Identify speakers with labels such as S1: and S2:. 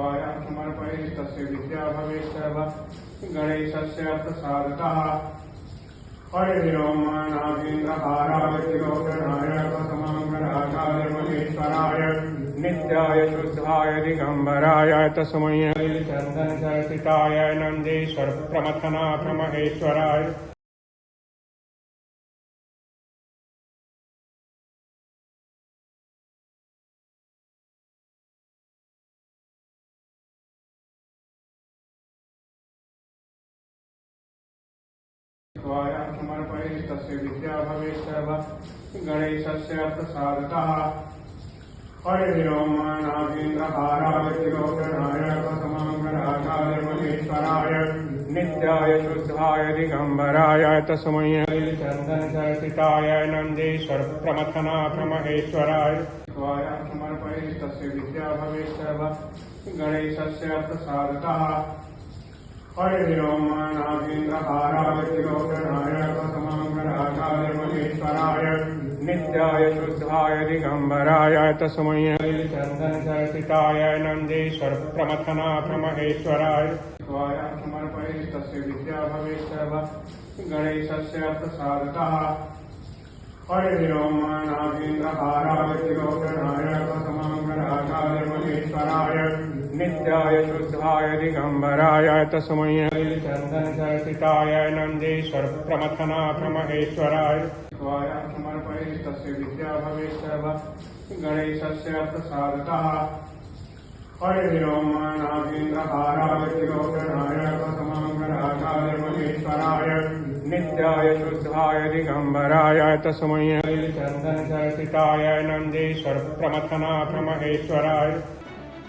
S1: शिवाय समर्पये तस्य विद्या भवेत् सर्व। गणेशस्य प्रसादतः हरिः ओम् नागेन्द्रहाराय त्रिलोचनाय प्रथमाङ्गराजाय महेश्वराय, नित्याय शुद्धाय दिगम्बराय तस्मै चन्दनचर्चिताय नन्देश्वर प्रमथनाथ महेश्वराय शिवाय समर्पये तस्य विद्या भवेत् सर्व गणेशस्य प्रसादतः हरिः ओम् नागेन्द्रहाराय त्रिलोचनाय प्रथमाङ्गराजाय नित्याय शुद्धाय दिगम्बराय तस्मै चन्दनचर्चिताय नन्देश्वर प्रमथनाथ महेश्वराय शिवाय समर्पये तस्य विद्या भवेत् सर्व गणेशस्य प्रसादतः हरिः ओम् नागेन्द्रहाराय त्रिलोचनाय प्रथमाङ्गराजाय महेश्वराय नित्याय शुद्धाय दिगम्बराय तस्मै चन्दनचर्चिताय नन्देश्वर प्रमथनाथ महेश्वराय शिवाय समर्पये तस्य विद्या भवेत् सर्व गणेशस्य प्रसादतः। हरिः ओम् नागेन्द्रहाराय त्रिलोचनाय प्रथमाङ्गराजाय महेश्वराय नित्याय शुद्धाय दिगम्बराय तस्मै चन्दनचर्चिताय नन्देश्वर प्रमथनाथ महेश्वराय समर्पये तस्य विद्या भवेत् सर्व गणेशस्य प्रसादतः। हरिः ओम् नागेन्द्रहाराय त्रिलोचनाय प्रथमाङ्गराजाय महेश्वराय नित्याय शुद्धाय दिगम्बराय तस्मै चन्दनचर्चिताय नन्देश्वर प्रमथनाथ महेश्वराय